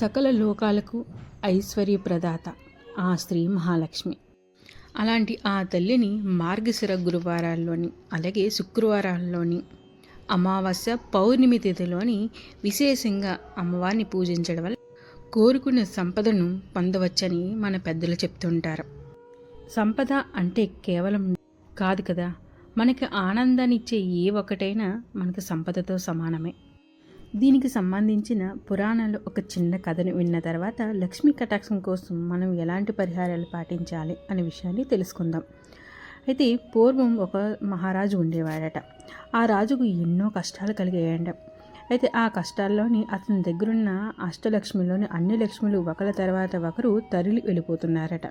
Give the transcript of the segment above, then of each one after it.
సకల లోకాలకు ఐశ్వర్య ప్రదాత ఆ స్త్రీ మహాలక్ష్మి. అలాంటి ఆ తల్లిని మార్గశిర గురువారాల్లోని అలాగే శుక్రవారాల్లోని అమావాస్య పౌర్ణమి తిథిలోని విశేషంగా అమ్మవారిని పూజించడం వల్ల కోరుకున్న సంపదను పొందవచ్చని మన పెద్దలు చెప్తుంటారు. సంపద అంటే కేవలం కాదు కదా మనకి ఆనందాన్నిచ్చే ఏ ఒక్కటైనా మనకు సంపదతో సమానమే. దీనికి సంబంధించిన పురాణాలు ఒక చిన్న కథను విన్న తర్వాత లక్ష్మీ కటాక్షం కోసం మనం ఎలాంటి పరిహారాలు పాటించాలి అనే విషయాన్ని తెలుసుకుందాం. అయితే పూర్వం ఒక మహారాజు ఉండేవాడట. ఆ రాజుకు ఎన్నో కష్టాలు కలిగాయంట. అయితే ఆ కష్టాల్లోని అతని దగ్గరున్న అష్టలక్ష్మిలోని అన్ని లక్ష్ములు ఒకరి తర్వాత ఒకరు తరిలి వెళ్ళిపోతున్నారట.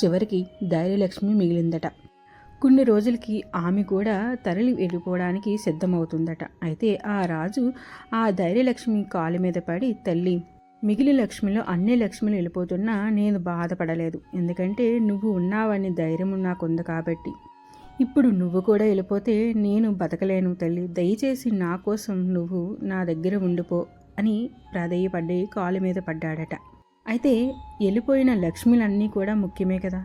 చివరికి ధైర్యలక్ష్మి మిగిలిందట. కొన్ని రోజులకి ఆమె కూడా తరలి వెళ్ళిపోవడానికి సిద్ధమవుతుందట. అయితే ఆ రాజు ఆ ధైర్యలక్ష్మి కాలు మీద పడి తల్లి మిగిలిన లక్ష్మిలో అన్ని లక్ష్మిలు వెళ్ళిపోతున్నా నేను బాధపడలేదు. ఎందుకంటే నువ్వు ఉన్నావని ధైర్యం నాకుంది కాబట్టి. ఇప్పుడు నువ్వు కూడా వెళ్ళిపోతే నేను బతకలేను తల్లి. దయచేసి నా కోసం నువ్వు నా దగ్గర ఉండిపో అని ప్రాధేయపడి కాలు మీద పడ్డాడట. అయితే వెళ్ళిపోయిన లక్ష్మిలన్నీ కూడా ముఖ్యమే కదా.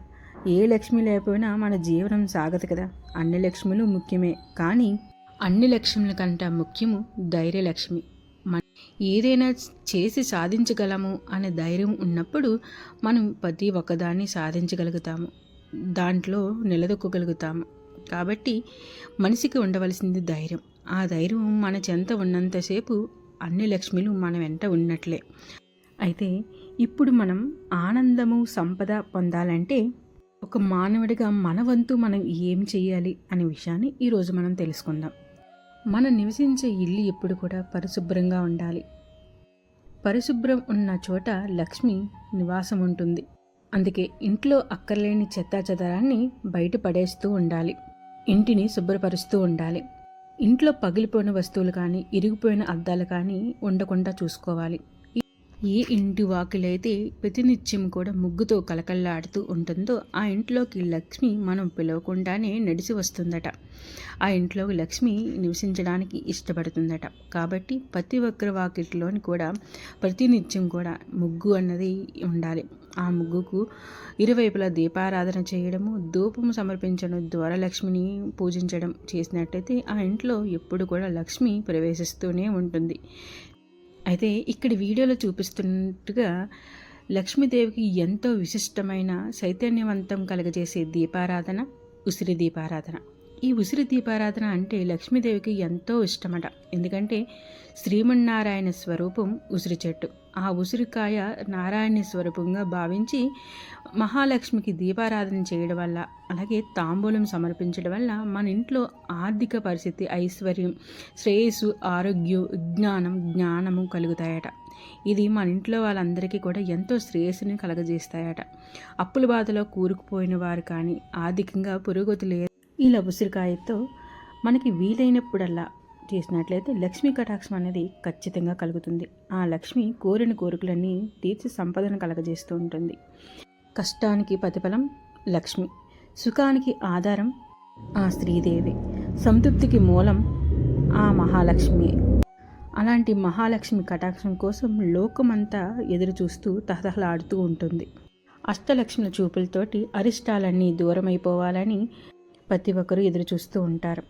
ఏ లక్ష్మి లేకపోయినా మన జీవనం సాగదు కదా. అన్ని లక్ష్ములు ముఖ్యమే. కానీ అన్ని లక్ష్ముల కంటే ముఖ్యము ధైర్యలక్ష్మి మన ఏదైనా చేసి సాధించగలము అనే ధైర్యం ఉన్నప్పుడు మనం ప్రతి ఒక్కదాన్ని సాధించగలుగుతాము. దాంట్లో నిలదొక్కగలుగుతాము. కాబట్టి మనిషికి ఉండవలసింది ధైర్యం. ఆ ధైర్యం మన చెంత ఉన్నంతసేపు అన్ని లక్ష్మిలు మన వెంట ఉన్నట్లే. అయితే ఇప్పుడు మనం ఆనందము సంపద పొందాలంటే ఒక మానవుడిగా మన వంతు మనం ఏం చేయాలి అనే విషయాన్ని ఈరోజు మనం తెలుసుకుందాం. మనం నివసించే ఇల్లు ఎప్పుడు కూడా పరిశుభ్రంగా ఉండాలి. పరిశుభ్రం ఉన్న చోట లక్ష్మి నివాసం ఉంటుంది. అందుకే ఇంట్లో అక్కర్లేని చెత్తా చెదరాన్ని బయట పడేస్తూ ఉండాలి. ఇంటిని శుభ్రపరుస్తూ ఉండాలి. ఇంట్లో పగిలిపోయిన వస్తువులు కానీ ఇరిగిపోయిన అద్దాలు కానీ ఉండకుండా చూసుకోవాలి. ఏ ఇంటి వాకిలైతే ప్రతినిత్యం కూడా ముగ్గుతో కలకల్లాడుతూ ఉంటుందో ఆ ఇంట్లోకి లక్ష్మి మనం పిలవకుండానే నడిచి వస్తుందట. ఆ ఇంట్లోకి లక్ష్మి నివసించడానికి ఇష్టపడుతుందట. కాబట్టి ప్రతి ఒక్కరి వాకిట్లోని కూడా ప్రతినిత్యం కూడా ముగ్గు అన్నది ఉండాలి. ఆ ముగ్గుకు ఇరువైపులా దీపారాధన చేయడము ధూపము సమర్పించడం ద్వారా లక్ష్మిని పూజించడం చేసినట్టయితే ఆ ఇంట్లో ఎప్పుడు కూడా లక్ష్మి ప్రవేశిస్తూనే ఉంటుంది. అయితే ఇక్కడ వీడియోలో చూపిస్తున్నట్టుగా లక్ష్మీదేవికి ఎంతో విశిష్టమైన చైతన్యవంతం కలగజేసే దీపారాధన ఉసిరి దీపారాధన. ఈ ఉసిరి దీపారాధన అంటే లక్ష్మీదేవికి ఎంతో ఇష్టమట. ఎందుకంటే శ్రీమన్నారాయణ స్వరూపం ఉసిరి చెట్టు. ఆ ఉసిరికాయ నారాయణ స్వరూపంగా భావించి మహాలక్ష్మికి దీపారాధన చేయడం వల్ల అలాగే తాంబూలం సమర్పించడం వల్ల మన ఇంట్లో ఆర్థిక పరిస్థితి ఐశ్వర్యం శ్రేయస్సు ఆరోగ్యం విజ్ఞానం జ్ఞానము కలుగుతాయట. ఇది మన ఇంట్లో వాళ్ళందరికీ కూడా ఎంతో శ్రేయస్సుని కలగజేస్తాయట. అప్పుల బాధలో కూరుకుపోయిన వారు కానీ ఆర్థికంగా పురోగతి లేదు ఇలా ఉసిరికాయతో మనకి వీలైనప్పుడల్లా చేసినట్లయితే లక్ష్మీ కటాక్షం అనేది ఖచ్చితంగా కలుగుతుంది. ఆ లక్ష్మి కోరిన కోరికలన్నీ తీర్చి సంపదను కలగజేస్తూ ఉంటుంది. కష్టానికి ప్రతిఫలం లక్ష్మి సుఖానికి ఆధారం ఆ శ్రీదేవి సంతృప్తికి మూలం ఆ మహాలక్ష్మి. అలాంటి మహాలక్ష్మి కటాక్షం కోసం లోకమంతా ఎదురు చూస్తూ తహతహలాడుతూ ఉంటుంది. అష్టలక్ష్మి చూపులతోటి అరిష్టాలన్నీ దూరమైపోవాలని ప్రతి ఒక్కరూ ఎదురు చూస్తూ ఉంటారు.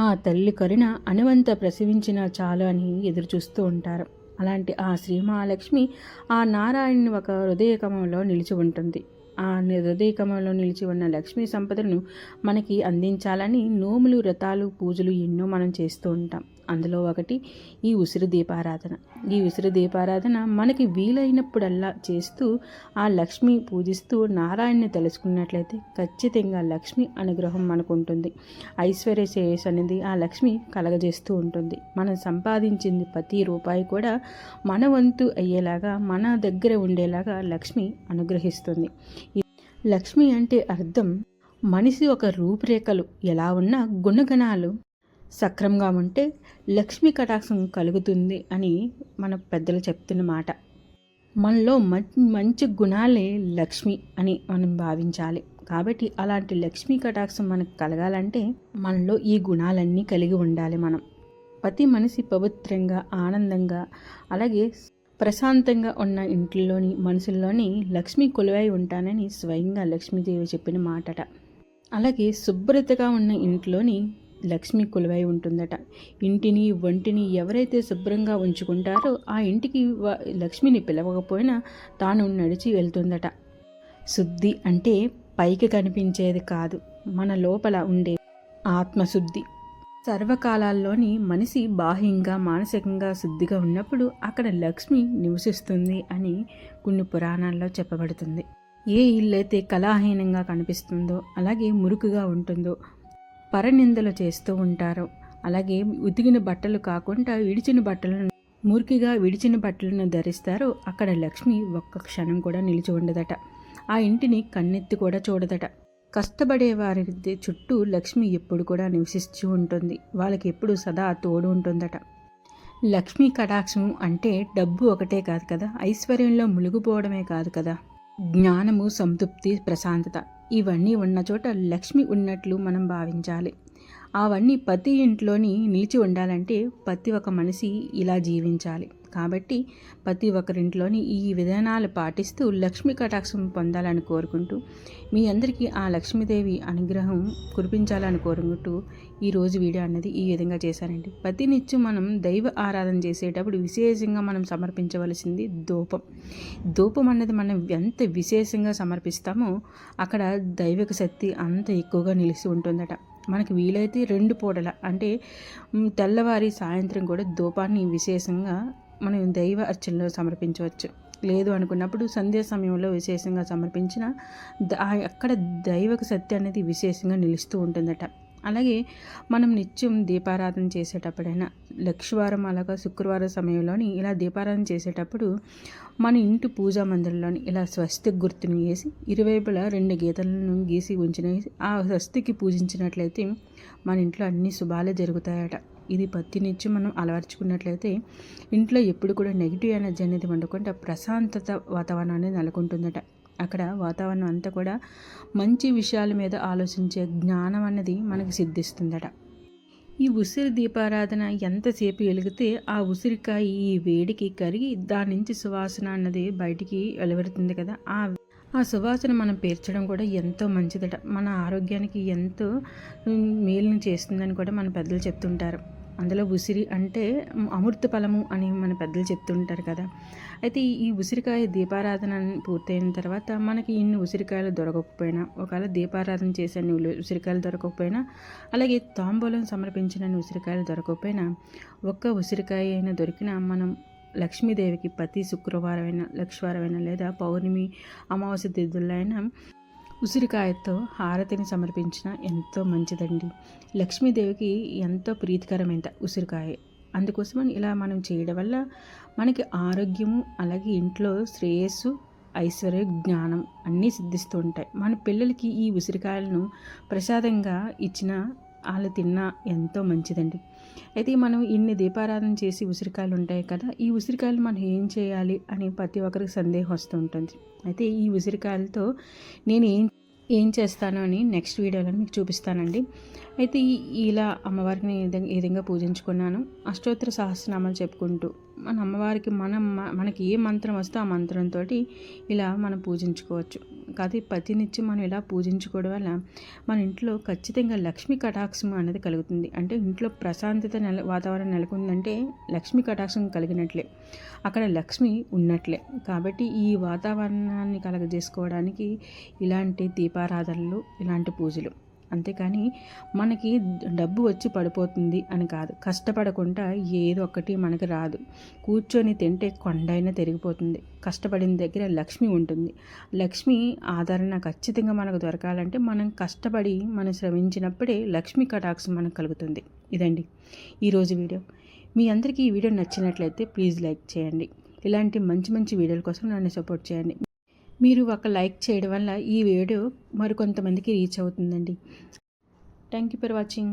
ఆ తల్లి కరుణ అనువంత ప్రసవించిన చాలు అని ఎదురు చూస్తూ ఉంటారు. అలాంటి ఆ శ్రీ మహాలక్ష్మి ఆ నారాయణుని ఒక హృదయకమంలో నిలిచి ఉంటుంది. ఆ హృదయకమంలో నిలిచి ఉన్న లక్ష్మీ సంపదను మనకి అందించాలని నోములు వ్రతాలు పూజలు ఎన్నో మనం చేస్తూ ఉంటాం. అందులో ఒకటి ఈ ఉసిరి దీపారాధన. ఈ ఉసిరి దీపారాధన మనకి వీలైనప్పుడల్లా చేస్తూ ఆ లక్ష్మి పూజిస్తూ నారాయణని తెలుసుకున్నట్లయితే ఖచ్చితంగా లక్ష్మి అనుగ్రహం మనకు ఉంటుంది ఐశ్వర్య శ్రేయస్ అనేది ఆ లక్ష్మి కలగజేస్తూ ఉంటుంది. మనం సంపాదించింది ప్రతి రూపాయి కూడా మన వంతు అయ్యేలాగా మన దగ్గర ఉండేలాగా లక్ష్మి అనుగ్రహిస్తుంది. లక్ష్మి అంటే అర్థం మనిషి ఒక రూపురేఖలు ఎలా ఉన్నా గుణగణాలు సక్రంగా ఉంటే లక్ష్మీ కటాక్షం కలుగుతుంది అని మన పెద్దలు చెప్తున్న మాట. మనలో మంచి గుణాలే లక్ష్మి అని మనం భావించాలి. కాబట్టి అలాంటి లక్ష్మీ కటాక్షం మనకు కలగాలంటే మనలో ఈ గుణాలన్నీ కలిగి ఉండాలి మనం. ప్రతి మనిషి పవిత్రంగా ఆనందంగా అలాగే ప్రశాంతంగా ఉన్న ఇంట్లోని మనుషుల్లోని లక్ష్మి కొలువై ఉంటానని స్వయంగా లక్ష్మీదేవి చెప్పిన మాటట. అలాగే శుభ్రతగా ఉన్న ఇంట్లోని లక్ష్మి కొలువై ఉంటుందట. ఇంటిని వంటిని ఎవరైతే శుభ్రంగా ఉంచుకుంటారో ఆ ఇంటికి లక్ష్మిని పిలవకపోయినా తాను నడిచి వెళ్తుందట. శుద్ధి అంటే పైకి కనిపించేది కాదు మన లోపల ఉండే ఆత్మశుద్ధి. సర్వకాలాల్లోని మనిషి బాహ్యంగా మానసికంగా శుద్ధిగా ఉన్నప్పుడు అక్కడ లక్ష్మి నివసిస్తుంది అని కొన్ని పురాణాల్లో చెప్పబడుతుంది. ఏ ఇల్లు అయితే కళాహీనంగా కనిపిస్తుందో అలాగే మురుకుగా ఉంటుందో పరనిందలు చేస్తూ ఉంటారు. అలాగే ఉతికిన బట్టలు కాకుండా విడిచిన బట్టలను మురికిగా విడిచిన బట్టలను ధరిస్తారో. అక్కడ లక్ష్మి ఒక్క క్షణం కూడా నిలిచి ఉండదట. ఆ ఇంటిని కన్నెత్తి కూడా చూడదట. కష్టపడే వారి చుట్టూ లక్ష్మి ఎప్పుడు కూడా నివసిస్తూ ఉంటుంది. వాళ్ళకి ఎప్పుడు సదా తోడు ఉంటుందట. లక్ష్మీ కటాక్షం అంటే డబ్బు ఒకటే కాదు కదా? ఐశ్వర్యంలో మునిగిపోవడమే కాదు కదా? జ్ఞానము సంతృప్తి ప్రశాంతత ఇవన్నీ ఉన్న చోట లక్ష్మి ఉన్నట్లు మనం భావించాలి. అవన్నీ ప్రతి ఇంట్లోని నిలిచి ఉండాలంటే ప్రతి ఒక్క మనిషి ఇలా జీవించాలి. కాబట్టి ప్రతి ఒక్కరింట్లోని ఈ విధానాలు పాటిస్తూ లక్ష్మీ కటాక్షం పొందాలని కోరుకుంటూ మీ అందరికీ ఆ లక్ష్మీదేవి అనుగ్రహం కురిపించాలని కోరుకుంటూ ఈరోజు వీడియో అన్నది ఈ విధంగా చేశానండి. ప్రతి నిత్యం మనం దైవ ఆరాధన చేసేటప్పుడు విశేషంగా మనం సమర్పించవలసింది ధూపం. ధూపం అన్నది మనం ఎంత విశేషంగా సమర్పిస్తామో అక్కడ దైవిక శక్తి అంత ఎక్కువగా నిలిచి ఉంటుందట. మనకి వీలైతే రెండు పూటల అంటే తెల్లవారి సాయంత్రం కూడా ధూపాన్ని విశేషంగా మనం దైవ అర్చనలో సమర్పించవచ్చు. లేదు అనుకున్నప్పుడు సంధ్యా సమయంలో విశేషంగా సమర్పించిన అక్కడ దైవక శక్తి అనేది విశేషంగా నిలుస్తూ ఉంటుందట. అలాగే మనం నిత్యం దీపారాధన చేసేటప్పుడైనా లక్షవారం అలాగా శుక్రవారం సమయంలోని ఇలా దీపారాధన చేసేటప్పుడు మన ఇంటి పూజా మందిరంలోని ఇలా స్వస్తిక్ గుర్తును వేసి ఇరువైపులా రెండు గీతలను గీసి ఉంచిన ఆ స్వస్తికి పూజించినట్లయితే మన ఇంట్లో అన్ని శుభాలే జరుగుతాయట. ఇది ప్రతి నిత్యం మనం అలవర్చుకున్నట్లయితే ఇంట్లో ఎప్పుడు కూడా నెగిటివ్ ఎనర్జీ అనేది ఉండకుండా ప్రశాంతత వాతావరణం అనేది నెలకొంటుందట. అక్కడ వాతావరణం అంతా కూడా మంచి విషయాల మీద ఆలోచించే జ్ఞానం అన్నది మనకు సిద్ధిస్తుందట. ఈ ఉసిరి దీపారాధన ఎంతసేపు వెలిగితే ఆ ఉసిరికాయ ఈ వేడికి కరిగి దాని నుంచి సువాసన అన్నది బయటికి వెలువడుతుంది కదా. ఆ ఆ సువాసన మనం పేర్చడం కూడా ఎంతో మంచిదట. మన ఆరోగ్యానికి ఎంతో మేలుని చేస్తుందని కూడా మన పెద్దలు చెప్తుంటారు. అందులో ఉసిరి అంటే అమృత ఫలము అని మన పెద్దలు చెప్తుంటారు కదా. అయితే ఈ- ఉసిరికాయ దీపారాధన పూర్తయిన తర్వాత మనకి ఇన్ని ఉసిరికాయలు దొరకకపోయినా ఒకవేళ దీపారాధన చేసే ఉసిరికాయలు దొరకకపోయినా అలాగే తాంబూలం సమర్పించిన ఉసిరికాయలు దొరకకపోయినా ఒక్క ఉసిరికాయ అయినా దొరికినా మనం లక్ష్మీదేవికి ప్రతి శుక్రవారమైనా లక్షవారమైనా లేదా పౌర్ణమి అమావాస్య తిథుల్లో అయినా ఉసిరికాయతో హారతిని సమర్పించిన ఎంతో మంచిదండి. లక్ష్మీదేవికి ఎంతో ప్రీతికరమైన ఉసిరికాయ. అందుకోసమని ఇలా మనం చేయడం వల్ల మనకి ఆరోగ్యము అలాగే ఇంట్లో శ్రేయస్సు ఐశ్వర్య జ్ఞానం అన్నీ సిద్ధిస్తూ ఉంటాయి. మన పిల్లలకి ఈ ఉసిరికాయలను ప్రసాదంగా ఇచ్చిన వాళ్ళు తిన్నా ఎంతో మంచిదండి. అయితే మనం ఇన్ని దీపారాధన చేసి ఉసిరికాయలు ఉంటాయి కదా ఈ ఉసిరికాయలు మనం ఏం చేయాలి అని ప్రతి ఒక్కరికి సందేహం వస్తూ ఉంటుంది. అయితే ఈ ఉసిరికాయలతో నేను ఏం ఏం చేస్తాను అని నెక్స్ట్ వీడియోలో మీకు చూపిస్తానండి. అయితే ఈ- ఇలా అమ్మవారిని ఈ విధంగా పూజించుకున్నాను. అష్టోత్తర సహస్రనామాలు చెప్పుకుంటూ మన అమ్మవారికి మనం మనకి ఏ మంత్రం వస్తే ఆ మంత్రంతో ఇలా మనం పూజించుకోవచ్చు. కాదు ప్రతినిత్యం మనం ఇలా పూజించుకోవడం వల్ల మన ఇంట్లో ఖచ్చితంగా లక్ష్మీ కటాక్షం అనేది కలుగుతుంది. అంటే ఇంట్లో ప్రశాంతత నెల వాతావరణం నెలకొందంటే లక్ష్మీ కటాక్షం కలిగినట్లే. అక్కడ లక్ష్మి ఉన్నట్లే. కాబట్టి ఈ వాతావరణాన్ని కలగజేసుకోవడానికి ఇలాంటి దీపారాధనలు ఇలాంటి పూజలు అంతేకాని మనకి డబ్బు వచ్చి పడిపోతుంది అని కాదు. కష్టపడకుండా ఏదో ఒకటి మనకి రాదు. కూర్చొని తింటే కొండైనా తిరిగిపోతుంది. కష్టపడిన దగ్గర లక్ష్మి ఉంటుంది. లక్ష్మి ఆదరణ ఖచ్చితంగా మనకు దొరకాలంటే మనం కష్టపడి మనం శ్రమించినప్పుడే లక్ష్మి కటాక్షం మనకు కలుగుతుంది. ఇదండి ఈరోజు వీడియో. మీ అందరికీ ఈ వీడియో నచ్చినట్లయితే ప్లీజ్ లైక్ చేయండి. ఇలాంటి మంచి మంచి వీడియోల కోసం నన్ను సపోర్ట్ చేయండి. మీరు ఒక లైక్ చేయడం వల్ల ఈ వీడియో మరికొంతమందికి రీచ్ అవుతుందండి. Thank you for watching